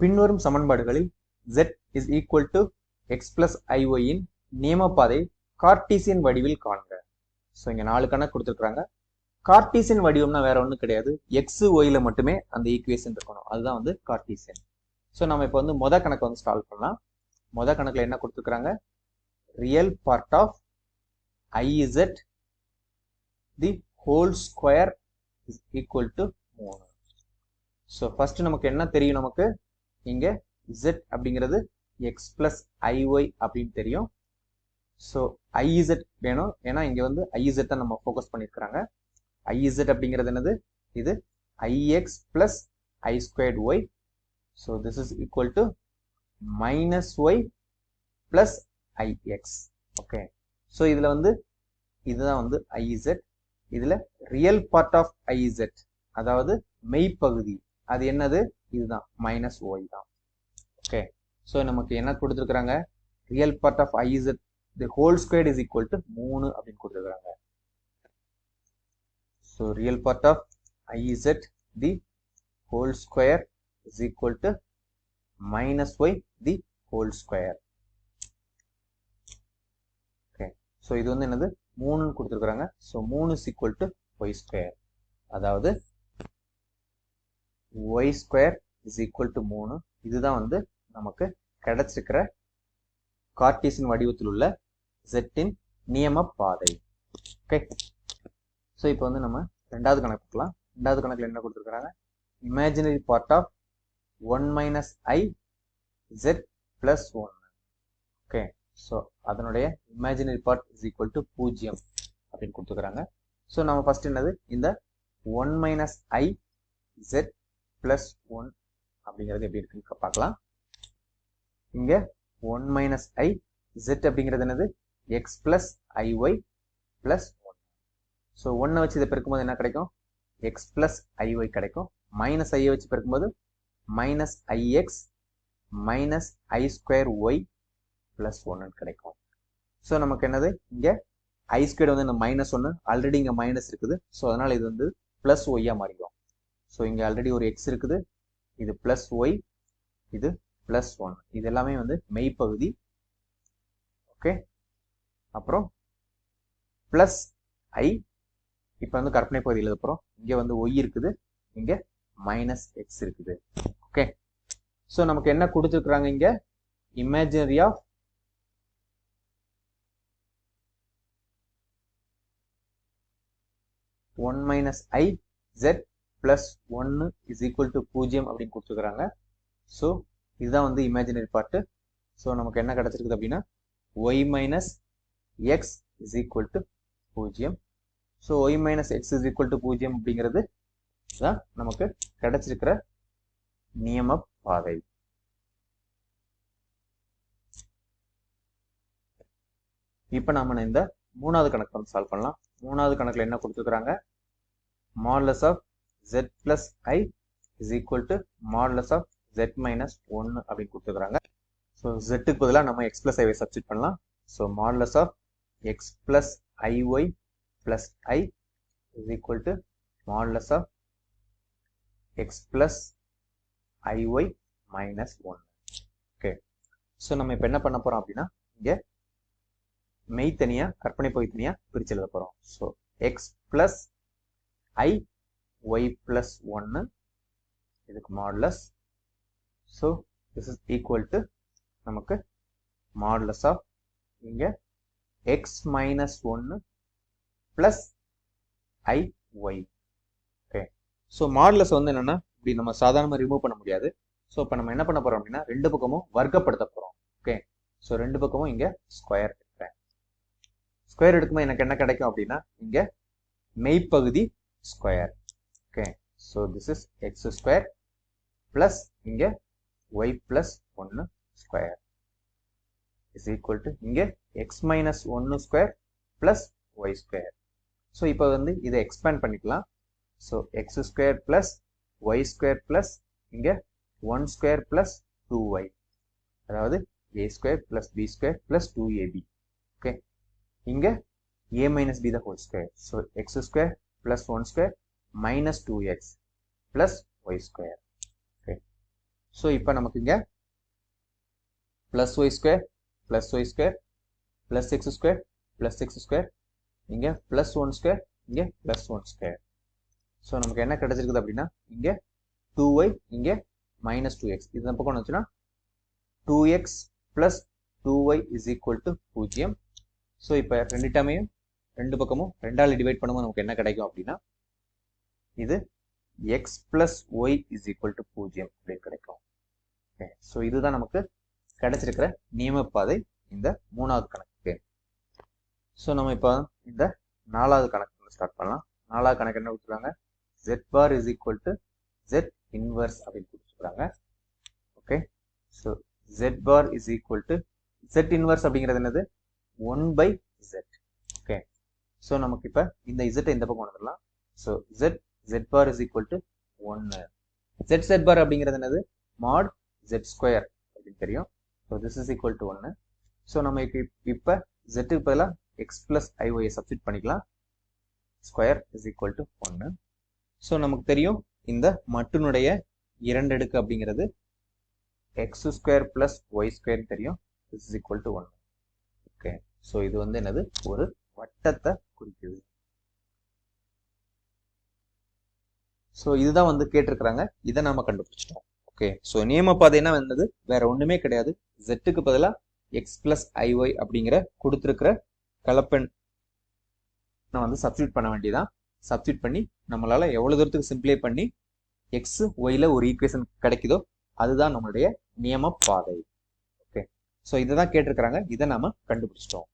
பின்வரும் சமன்பாடுகளில் z is equal to x plus iy இன் நியமப்பாதை கார்ட்டீசியன் வடிவில் காண்க. ஸோ இங்கே நாலு கணக்கு கொடுத்துருக்குறாங்க. கார்ட்டீசியன் வடிவம்னா வேற ஒன்றும் கிடையாது. எக்ஸ் ஒய்ல மட்டுமே அந்த ஈக்குவேஷன் இருக்கணும். அதுதான் வந்து கார்ட்டீசியன். ஸோ நம்ம இப்போ வந்து மொத கணக்கு வந்து சால்வ் பண்ணலாம். மொத கணக்கில் என்ன கொடுத்துருக்குறாங்க? Real part of I Z the whole square is equal to மூணு. ஸோ ஃபர்ஸ்ட் நமக்கு என்ன தெரியும் நமக்கு? இங்க z அப்படிங்கிறது எக்ஸ் பிளஸ் ஐஒய் அப்படின்னு தெரியும். ஸோ ஐஇசட் வேணும். ஏன்னா இங்க வந்து ஐஇசட் தான் நம்ம ஃபோக்கஸ் பண்ணியிருக்கிறாங்க ஐஇசட் அப்படிங்கிறது என்னது? இது I X plus I squared Y so this is equal to minus Y plus I X okay so இதுல வந்து இதுதான் வந்து ஐஇசட் இதுல ரியல் பார்ட் ஆஃப் ஐஇசட் அதாவது மெய்ப்பகுதி. அது என்னது? இதுதான் மைனஸ் ஒய் தான். ஓகே ஸோ நமக்கு என்ன கொடுத்துருக்குறாங்க? Real part of i z the whole square is equal to மூணு அப்படின்னு கொடுத்துருக்குறாங்க. So real part of i z the whole square is equal to minus y the whole square okay so இது வந்து என்னது? மூணுன்னு கொடுத்துருக்குறாங்க. ஸோ மூணு is equal to y square அதாவது y square is equal to மூணு. இதுதான் வந்து நமக்கு கிடைச்சிருக்கிற கார்டீசியன் வடிவத்தில் உள்ள ஜெட்டின் நியம பாதை ஓகே ஸோ இப்போ வந்து நம்ம ரெண்டாவது கணக்கு பார்க்கலாம். ரெண்டாவது கணக்கில் என்ன கொடுத்துருக்குறாங்க? Imaginary part of one minus i z plus one okay so அதனுடைய imaginary part is equal to பூஜ்ஜியம் அப்படின்னு கொடுத்துருக்குறாங்க. ஸோ நம்ம ஃபர்ஸ்ட் என்னது? இந்த one minus i z plus one அப்படிங்கிறது எப்படி இருக்குன்னு பார்க்கலாம். இங்க ஒன் மைனஸ் ஐ ஜெட் அப்படிங்கிறது என்னது? X plus i y plus one so ஒன்னை வச்சு இதை பெருக்கும்போது என்ன கிடைக்கும்? எக்ஸ் பிளஸ் ஐஒய் கிடைக்கும். மைனஸ் ஐயை வச்சு பெருக்கும்போது minus i x minus i square y plus ஒன்னு கிடைக்கும். ஸோ நமக்கு என்னது? இங்க ஐ ஸ்கொயர் வந்து இந்த மைனஸ் ஒன்று ஆல்ரெடி இங்கே மைனஸ் இருக்குது. ஸோ அதனால இது வந்து பிளஸ் ஒய்யா மாறிடும். ஸோ இங்கே ஆல்ரெடி ஒரு எக்ஸ் இருக்குது. இது பிளஸ் ஒய் இது பிளஸ் ஒன் இது எல்லாமே வந்து மெய்ப்பகுதி. ஓகே அப்புறம் பிளஸ் ஐ இப்போ வந்து கற்பனை பகுதி எழுத இங்கே வந்து ஒய் இருக்குது. இங்கே மைனஸ் எக்ஸ் இருக்குது. ஓகே ஸோ நமக்கு என்ன கொடுத்துருக்குறாங்க இங்கே? Imaginary of one minus i z plus ஒன்று இஸ் ஈக்குவல் டு பூஜ்ஜியம் அப்படின்னு கொடுத்துருக்குறாங்க. ஸோ இதுதான் வந்து இமேஜினரி பார்ட்டு ஸோ நமக்கு என்ன கிடச்சிருக்குது அப்படின்னா y minus x is equal to பூஜ்ஜியம் so y minus x is equal to பூஜ்ஜியம் அப்படிங்கிறது தான் நமக்கு கிடைச்சிருக்கிற நியம பாதை இப்போ நாம இந்த மூணாவது கணக்கு வந்து சால்வ் பண்ணலாம். மூணாவது கணக்கில் என்ன கொடுத்துருக்குறாங்க? Modulus of z plus i is equal to modulus of z minus ஒன்று அப்படின்னு கொடுத்துருக்குறாங்க. ஸோ ஜெட்டுக்கு பதிலாக நம்ம எக்ஸ் பிளஸ் ஐவை சப்ஸ்டிட் பண்ணலாம். So modulus of x plus i y plus i is equal to modulus of x plus i y minus one okay so நம்ம இப்போ என்ன பண்ண போகிறோம் அப்படின்னா இங்கே மெய் தனியாக கற்பனை பகுதி தனியாக பிரிச்சு எழுத போகிறோம் so x plus i y plus ஒன்று இதுக்கு modulus so this is equal to நமக்கு மாடலஸ் ஆஃப் இங்கே எக்ஸ் மைனஸ் ஒன்று plus i y okay so modulus வந்து என்னென்னா இப்படி நம்ம சாதாரணமாக ரிமூவ் பண்ண முடியாது. ஸோ இப்போ நம்ம என்ன பண்ண போகிறோம் அப்படின்னா ரெண்டு பக்கமும் வர்க்கப்படுத்த போகிறோம் ஓகே ஸோ ரெண்டு பக்கமும் இங்கே ஸ்கொயர் எடுக்கிறேன் ஸ்கொயர் எடுக்கும்போது எனக்கு என்ன கிடைக்கும் அப்படின்னா இங்கே மெய்ப்பகுதி square so this is x square plus இங்கே ஒய் ப்ளஸ் ஒன்று ஸ்கொயர் இஸ் ஈக்குவல் டு இங்கே எக்ஸ் மைனஸ் ஒன்று square plus y square so இப்போ வந்து இதை எக்ஸ்பேண்ட் பண்ணிக்கலாம். So x square plus y square plus இங்கே one square plus two y அதாவது a square plus b square plus two a b okay இங்கே a minus b the whole square so x square plus one square minus two x plus y square okay so இப்போ நமக்கு இங்கே plus y square plus y square plus x square plus x square இங்கே plus one square இங்கே plus one square so நமக்கு என்ன கிடைச்சிருக்குது அப்படின்னா இங்கே டூ ஒய் இங்கே மைனஸ் டூ எக்ஸ் இது பக்கம் வந்துச்சுன்னா two x plus two y is equal to பூஜ்ஜியம். ஸோ இப்போ ரெண்டு டேமையும் ரெண்டு பக்கமும் ரெண்டால் டிவைட் பண்ணும்போது நமக்கு என்ன கிடைக்கும் அப்படின்னா இது x plus y is equal to பூஜ்ஜியம் அப்படின்னு கிடைக்கும். ஓகே ஸோ இதுதான் நமக்கு கிடைச்சிருக்கிற நியமப்பாதை இந்த மூணாவது கணக்கு. ஸோ நம்ம இப்போ இந்த நாலாவது கணக்கு ஸ்டார்ட் பண்ணலாம். நாலாவது கணக்கு என்ன கொடுத்துருக்காங்க? Z bar is equal to z inverse அப்படின்னு கொடுத்துருக்காங்க. Okay so z bar is equal to z inverse அப்படிங்கிறது என்னது? One by z okay so நமக்கு இப்போ இந்த இசட்டை இந்த பக்கம் வந்துடலாம். So z z bar is equal to ஒன்று ஜெட் ஜெட் பார் அப்படிங்கிறது என்னது? மாட் ஜெட் ஸ்கொயர் அப்படின்னு தெரியும். So this is equal to ஒன்று ஸோ நம்ம இப்போ இப்போ ஜெட்டுக்கு பதிலாக எக்ஸ் பிளஸ் ஐஒயை சப்ஸ்டிட் பண்ணிக்கலாம். ஸ்கொயர் இஸ் ஈக்குவல் டு ஒன்று ஸோ நமக்கு தெரியும் இந்த மட்டினுடைய இரண்டடுக்கு அப்படிங்கிறது x square plus y square தெரியும். திஸ் இஸ் ஈக்குவல் டு ஒன்று ஓகே ஸோ இது வந்து என்னது? ஒரு வட்டத்தை குறிக்குது ஸோ இதுதான் வந்து கேட்டிருக்கிறாங்க. இதை நாம கண்டுபிடிச்சிட்டோம். ஓகே ஸோ நியம பாதை என்ன வந்தது? வேற ஒண்ணுமே கிடையாது. ஜெட்டுக்கு பதிலாக எக்ஸ் பிளஸ் ஐஒய் அப்படிங்கிற கொடுத்துருக்கிற கலப்பெண் நான் வந்து சப்ஸ்டியூட் பண்ண வேண்டியதான் சப்ஸ்டியூட் பண்ணி நம்மளால எவ்வளவு தூரத்துக்கு சிம்பிளை பண்ணி எக்ஸ் ஒய்ல ஒரு ஈக்குவேஷன் கிடைக்குதோ அதுதான் நம்மளுடைய நியம பாதை ஓகே ஸோ இதை தான் கேட்டிருக்கிறாங்க. இதை நாம கண்டுபிடிச்சிட்டோம்.